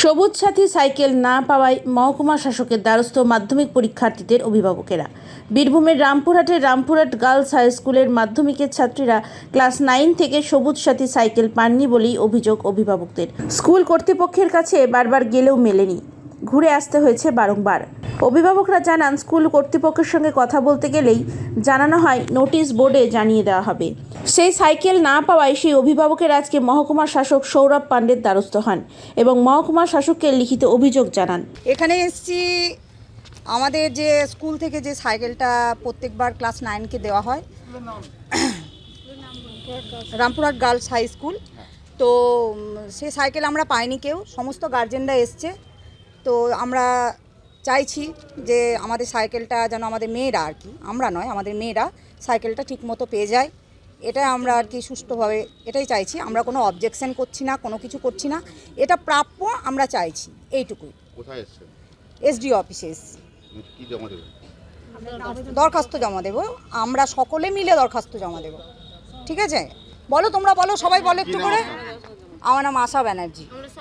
সবুজ সাথী সাইকেল না পাওয়ায় মহকুমা শাসকের দ্বারস্থ মাধ্যমিক পরীক্ষার্থীদের অভিভাবকেরা। বীরভূমের রামপুরহাটের রামপুরহাট গার্লস হাই স্কুলের মাধ্যমিকের ছাত্রীরা ক্লাস নাইন থেকে সবুজ সাথী সাইকেল পাননি বলেই অভিযোগ অভিভাবকদের। স্কুল কর্তৃপক্ষের কাছে বারবার গেলেও মেলেনি। ঘুরে আসতে হয়েছে বারংবার। অভিভাবকরা জানান, স্কুল কর্তৃপক্ষের সঙ্গে কথা বলতে গেলেই জানানো হয়, নোটিশ বোর্ডে জানিয়ে দেওয়া হবে। সেই সাইকেল না পাওয়ায় সেই অভিভাবকের আজকে মহকুমা শাসক সৌরভ পাণ্ডের দ্বারস্থ হন এবং মহকুমা শাসককে লিখিত অভিযোগ জানান। এখানে এসছি, আমাদের যে স্কুল থেকে যে সাইকেলটা প্রত্যেকবার ক্লাস নাইনকে দেওয়া হয়, রামপুরহাট গার্লস হাই স্কুল। তো সে সাইকেল আমরা পাইনি কেউ, সমস্ত গার্জেনরা এসছে। তো আমরা চাইছি যে আমাদের সাইকেলটা যেন আমাদের মেয়েরা আর কি, আমরা নয়, আমাদের মেয়েরা সাইকেলটা ঠিকমতো পেয়ে যায়। এটা আমরা আর কি সুষ্ঠুভাবে এটাই চাইছি। আমরা কোনো অবজেকশন করছি না কোনো কিছু করছি না। এটা প্রাপ্য আমরা চাইছি এইটুকুই। কোথায় এসছেন? এসডিও অফিসে এসছি। কি জমা দেবেন? দরখাস্ত জমা দেব। আমরা সকলে মিলে দরখাস্ত জমা দেব। ঠিক আছে? বলো তোমরা বলো সবাই বলো একটু করে। আমার নাম আশা ব্যানার্জি।